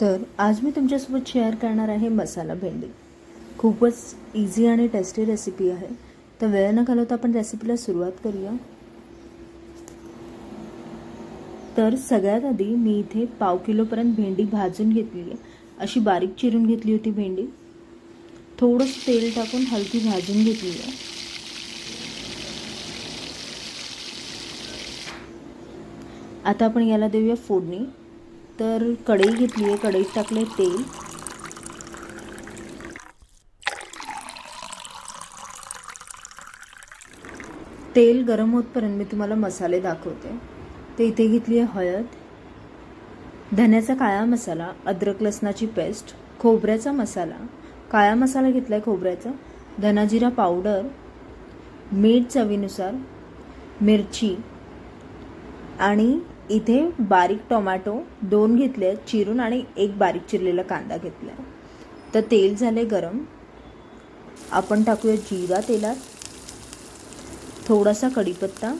तर आज मी तुमच्यासोबत शेअर करणार आहे मसाला भेंडी. खूपच इझी आणि टेस्टी रेसिपी आहे. तर वेळ न घालवता आपण रेसिपीला सुरुवात करूया. तर सगळ्यात आधी मी इथे पाव किलोपर्यंत भेंडी भाजून घेतली आहे. अशी बारीक चिरून घेतली होती भेंडी. थोडंसं तेल टाकून हलकी भाजून घेतली आहे. आता आपण याला देऊया फोडणी. तर कढई घेतली आहे कढईत टाकले तेल. तेल गरम होतपर्यंत मी तुम्हाला मसाले दाखवते. ते इथे घेतली आहे हळद. धन्याचा काळा मसाला अद्रक लसणाची पेस्ट खोबऱ्याचा मसाला. काळा मसाला घेतला आहे खोबऱ्याचा. धनाजिरा पावडर मीठ चवीनुसार मिरची आणि इथे बारीक टोमॅटो दोन घेतले चिरून आणि एक बारीक चिरलेला कांदा घेतला. तर तेल झाले गरम. आपण टाकूया जिरा तेलात. थोडासा कढीपत्ता.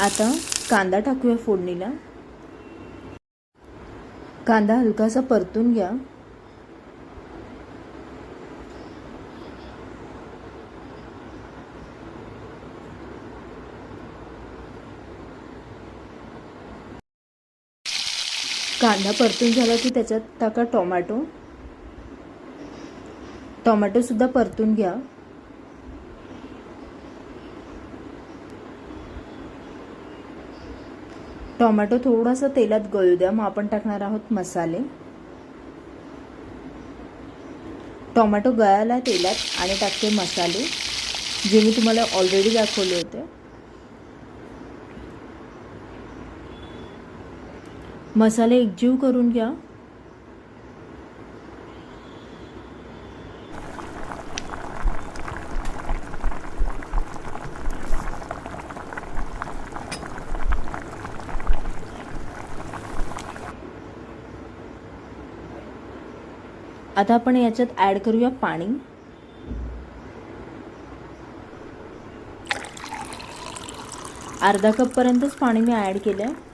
आता कांदा टाकूया फोडणीला. कांदा हलकासा परतून घ्या. कांदा परतून झाला की त्याच्यात टाका टोमॅटो. टोमॅटोसुद्धा परतून घ्या. टोमॅटो थोडासा तेलात गळू द्या. मग आपण टाकणार आहोत मसाले. टोमॅटो गळाला तेलात आणि टाकते मसाले जे मी तुम्हाला ऑलरेडी दाखवले होते. मसाले एकजीव करून घ्या. आता आपण याच्यात ॲड करूया पाणी. अर्धा कपपर्यंतच पाणी मी ॲड केलं आहे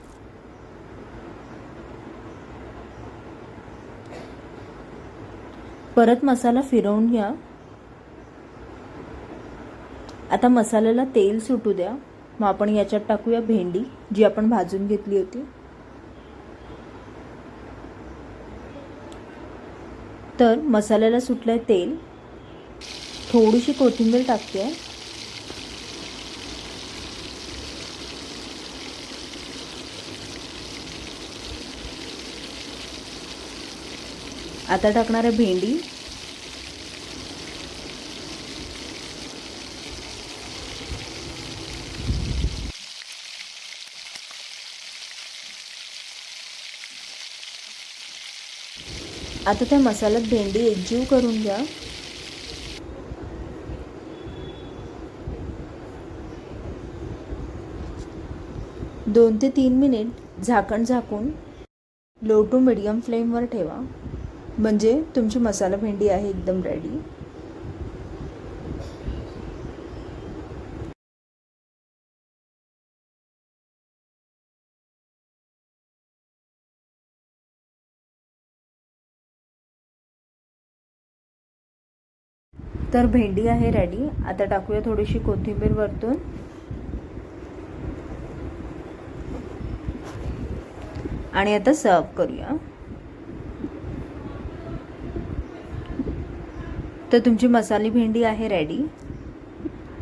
परत मसाला फिरवून घ्या. आता मसाल्याला तेल सुटू द्या. मग आपण याच्यात टाकूया भेंडी जी आपण भाजून घेतली होती. तर मसाल्याला सुटलंय तेल. थोडीशी कोथिंबीर टाकते. आता टाकणार आहे भेंडी. आता त्या मसाल्यात भेंडी एकजीव करून घ्या. दोन ते तीन मिनिट झाकण झाकून लो टू मिडियम फ्लेमवर ठेवा. म्हणजे तुमची मसाला भेंडी आहे एकदम रेडी तर भेंडी आहे रेडी आता टाकूया थोडीशी कोथिंबीर वरतून. आणि आता सर्व करूया. तर तुमची मसाली भेंडी आहे रेडी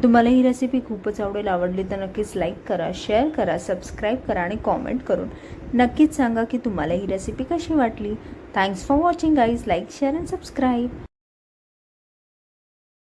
तुम्हाला ही रेसिपी खूपच आवडेल आवडली तर नक्कीच लाईक करा शेअर करा सबस्क्राईब करा आणि कॉमेंट करून नक्कीच सांगा की तुम्हाला ही रेसिपी कशी वाटली. Thanks for watching guys like share and subscribe